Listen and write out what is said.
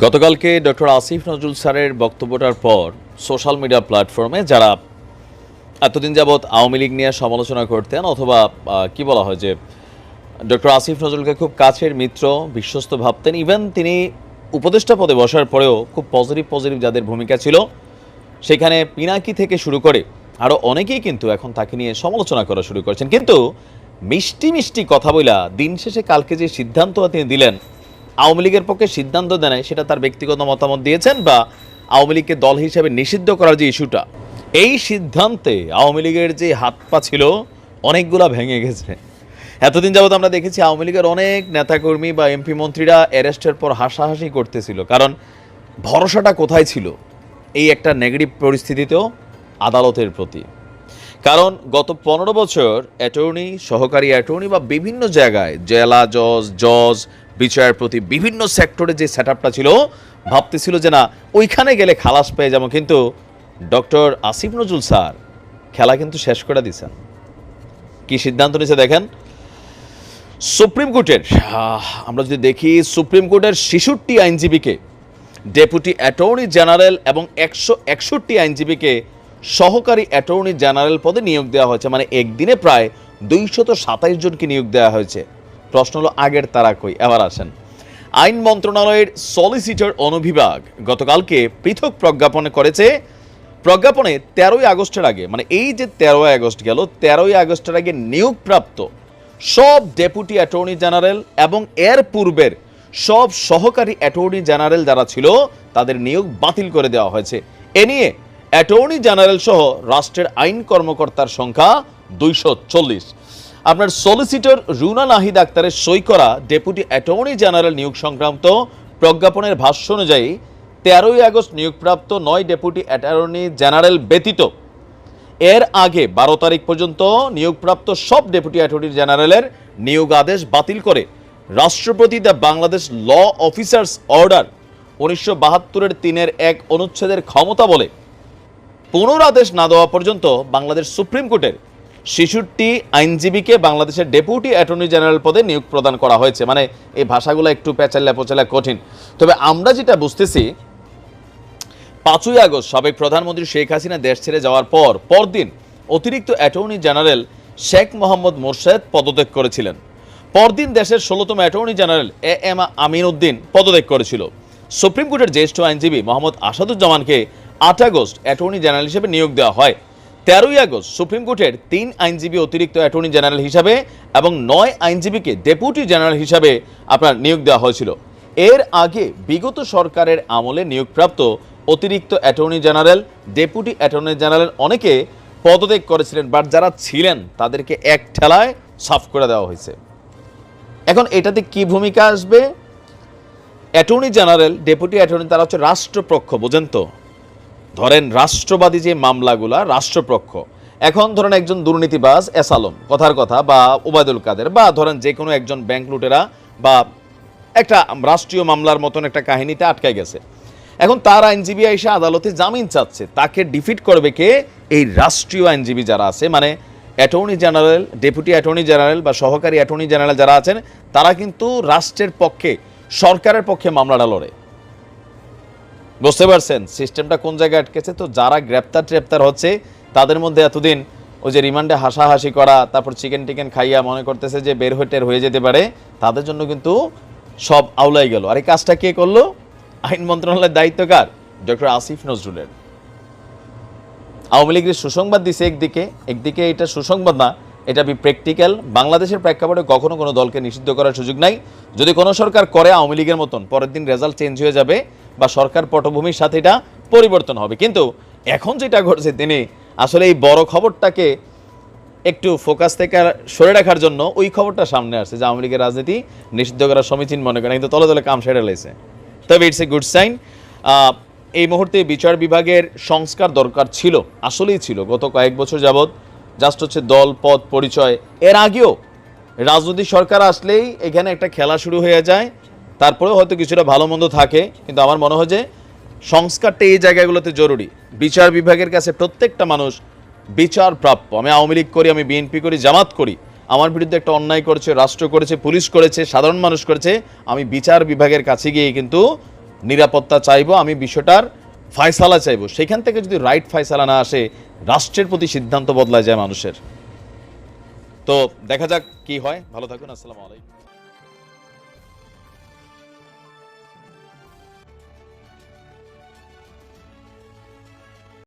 গতকালকে ডক্টর আসিফ নজরুল স্যারের বক্তব্যটার পর সোশ্যাল মিডিয়া প্ল্যাটফর্মে যারা এতদিন যাবৎ আওয়ামী লীগ নিয়ে সমালোচনা করতেন অথবা কি বলা হয় যে, ডক্টর আসিফ নজরুলকে খুব কাছের মিত্র, বিশ্বস্ত ভাবতেন ইভেন তিনি উপদেষ্টা পদে বসার পরেও খুব পজিটিভ পজিটিভ যাদের ভূমিকা ছিল, সেখানে পিনাকি থেকে শুরু করে আরও অনেকেই কিন্তু এখন তাকে নিয়ে সমালোচনা করা শুরু করেছেন। কিন্তু মিষ্টি মিষ্টি কথা বইলা দিন শেষে কালকে যে সিদ্ধান্ত তিনি দিলেন আওয়ামী লীগের পক্ষে সিদ্ধান্ত নাই, সেটা তার ব্যক্তিগত মতামত দিয়েছেন বা আওয়ামী লীগকে দল হিসেবে নিষিদ্ধ করার যে ইস্যুটা এই সিদ্ধান্তে আওয়ামী লীগের যে হাত পা ছিল অনেকগুলা ভেঙে গেছে। এতদিন যাবত আমরা দেখেছি আওয়ামী লীগের অনেক নেতাকর্মী বা এমপি মন্ত্রীরা অ্যারেস্টের পর হাসাহাসি করতেছিল। কারণ ভরসাটা কোথায় ছিল? এই একটা নেগেটিভ পরিস্থিতিতেও আদালতের প্রতি। কারণ গত পনেরো বছর অ্যাটর্নি সহকারী অ্যাটর্নি বা বিভিন্ন জায়গায় জেলা জজ জজ বিচারপতি বিভিন্ন সেক্টরে যে সেট ছিল, ভাবতেছিল যে না, ওইখানে গেলে খালাস পেয়ে যাব, কিন্তু ডক্টর আসিফ নজরুল স্যার খেলা কিন্তু শেষ করে দিছেন কি সিদ্ধান্ত নিয়েছে দেখেন? সুপ্রিম কোর্টের আমরা যদি দেখি, সুপ্রিম কোর্টের শিশুটি আইনজীবীকে, ডেপুটি অ্যাটর্নি জেনারেল এবং একশো একষট্টি আইনজীবীকে সহকারী অ্যাটর্নি জেনারেল পদে নিয়োগ দেওয়া হয়েছে। মানে একদিনে প্রায় দুইশত সাতাইশ জনকে নিয়োগ দেওয়া হয়েছে। প্রশ্ন হলো, আগের তারা কই? এবার আসেন। আইন মন্ত্রণালয়ের সলিসিটর অনুবিভাগ গতকালকে পৃথক প্রজ্ঞাপন করেছে। প্রজ্ঞাপনে তেরোই আগস্টের আগে মানে এই যে তেরোই আগস্ট গেল, তেরোই আগস্টের আগে নিয়োগপ্রাপ্ত সব ডেপুটি অ্যাটর্নি জেনারেল এবং এর পূর্বের সব সহকারী অ্যাটর্নি জেনারেল যারা ছিল, তাদের নিয়োগ বাতিল করে দেওয়া হয়েছে। এ নিয়ে অ্যাটর্নি জেনারেল সহ রাষ্ট্রের আইন কর্মকর্তার সংখ্যা দুইশো চল্লিশ। আপনার সলিসিটর রুনা নাহিদ আক্তারের সই করা ডেপুটি অ্যাটর্নি জেনারেল নিয়োগ সংক্রান্ত প্রজ্ঞাপনের ভাষ্য অনুযায়ী তেরোই আগস্ট নিয়োগপ্রাপ্ত নয় ডেপুটি অ্যাটর্নি জেনারেল ব্যতীত এর আগে বারো তারিখ পর্যন্ত নিয়োগপ্রাপ্ত সব ডেপুটি অ্যাটর্নি জেনারেলের নিয়োগ আদেশ বাতিল করে রাষ্ট্রপতি the Bangladesh law officers order উনিশশো বাহাত্তরের তিনের এক অনুচ্ছেদের ক্ষমতা বলে পুনরাদেশ না দেওয়া পর্যন্ত বাংলাদেশ সুপ্রিম কোর্টের শিশুটি আইনজীবীকে বাংলাদেশের ডেপুটি অ্যাটর্নি জেনারেল পদে নিয়োগ প্রদান করা হয়েছে। মানে এই ভাষাগুলো একটু পেঁচাল্লা পোচাল্লা কঠিন। তবে আমরা যেটা বুঝতেছি, পাঁচই আগস্ট সাবেক প্রধানমন্ত্রী শেখ হাসিনা দেশ ছেড়ে যাওয়ার পর, পরদিন অতিরিক্ত অ্যাটর্নি জেনারেল শেখ মোহাম্মদ মোরশেদ পদত্যাগ করেছিলেন। পরদিন দেশের ষোলোতম attorney general A M Amin Uddin পদত্যাগ করেছিল। সুপ্রিম কোর্টের জ্যেষ্ঠ আইনজীবী মোহাম্মদ আসাদুজ্জামানকে আট আগস্ট অ্যাটর্নি জেনারেল হিসেবে নিয়োগ দেওয়া হয়। তেরোই আগস্ট সুপ্রিম কোর্টের তিন আইনজীবী অতিরিক্ত অ্যাটর্নি জেনারেল হিসাবে এবং নয় আইনজীবীকে ডেপুটি জেনারেল হিসাবে আপনার নিয়োগ দেওয়া হয়েছিল। এর আগে বিগত সরকারের আমলে নিয়োগপ্রাপ্ত অতিরিক্ত attorney general, deputy attorney general অনেকে পদত্যাগ করেছিলেন, বাট যারা ছিলেন তাদেরকে এক ঠেলায় সাফ করে দেওয়া হয়েছে। এখন এটাতে কি ভূমিকা আসবে? অ্যাটর্নি জেনারেল, ডেপুটি অ্যাটর্নি তারা হচ্ছে রাষ্ট্রপক্ষ, বোঝেন তো। ধরেন রাষ্ট্রবাদী যে মামলাগুলা, রাষ্ট্রপক্ষ, এখন ধরেন একজন দুর্নীতিবাজ এসালম কথার কথা, বা ওবায়দুল কাদের, বা ধরেন যে কোনো একজন ব্যাংক লুটেরা, বা একটা রাষ্ট্রীয় মামলার মতন একটা কাহিনীতে আটকায় গেছে। এখন তার আইনজীবী এসে আদালতে জামিন চাচ্ছে। তাকে ডিফিট করবে কে? এই রাষ্ট্রীয় আইনজীবী যারা আছে মানে attorney general deputy attorney general বা সহকারী অ্যাটর্নি জেনারেল যারা আছেন, তারা কিন্তু রাষ্ট্রের পক্ষে, সরকারের পক্ষে মামলাটা লড়ে। বুঝতে পারছেন? সিস্টেমটা কোন জায়গায় আটকেছে? তো যারা গ্রেপ্তার ট্রেপ্তার হচ্ছে, তাদের মধ্যে এতদিন ওই যে রিমান্ডে হাসাহাসি করা, তারপর চিকেন টিকেন খাইয়া মনে করতেছে যে বের হইটের হয়ে যেতে পারে, তাদের জন্য কিন্তু সব আউলাই গেল। আর এই কাজটা কে করল? আইন মন্ত্রণালয়ের দায়িত্বকার ডক্টর আসিফ নজরুলের। আওয়ামী লীগের সুসংবাদ দিছে একদিকে একদিকে এটা সুসংবাদ না, এটা বি প্র্যাকটিক্যাল। বাংলাদেশের প্রেক্ষাপটে কখনো কোনো দলকে নিষিদ্ধ করার সুযোগ নাই। যদি কোনো সরকার করে আওয়ামী লীগের মতন, পরের দিন রেজাল্ট চেঞ্জ হয়ে যাবে বা সরকার পটভূমির সাথে এটা পরিবর্তন হবে। কিন্তু এখন যেটা ঘটছে, তিনি আসলে এই বড় খবরটাকে একটু ফোকাস থেকে সরে রাখার জন্য ওই খবরটা সামনে আসছে যে আওয়ামী লীগের রাজনীতি নিষিদ্ধ করার সমীচীন মনে করেন কিন্তু তলে তলে কাম সেরে লাইছে। তবে ইটস এ গুড সাইন এই মুহূর্তে বিচার বিভাগের সংস্কার দরকার ছিল, আসলেই ছিল। গত কয়েক বছর যাবৎ জাস্ট হচ্ছে দল, পদ, পরিচয়। এর আগেও রাজনৈতিক সরকার আসলেই এখানে একটা খেলা শুরু হয়ে যায়। তারপরেও হয়তো কিছুটা ভালো মন্দ থাকে, কিন্তু আমার মনে হয় যে সংস্কারটা এই জায়গাগুলোতে জরুরি। বিচার বিভাগের কাছে প্রত্যেকটা মানুষ বিচার প্রাপ্য। আমি আওয়ামী লীগ করি, আমি বিএনপি করি, জামাত করি। আমার বিরুদ্ধে একটা অন্যায় করেছে, রাষ্ট্র করেছে, পুলিশ করেছে, সাধারণ মানুষ করেছে। আমি বিচার বিভাগের কাছে গিয়ে কিন্তু নিরাপত্তা চাইব, আমি বিষয়টার ফায়সালা চাইব। সেখান থেকে যদি রাইট ফায়সালা না আসে, রাষ্ট্রের প্রতি সিদ্ধান্ত বদলায় যায় মানুষের। তো দেখা যাক কি হয়। ভালো থাকুন, আসসালামু আলাইকুম।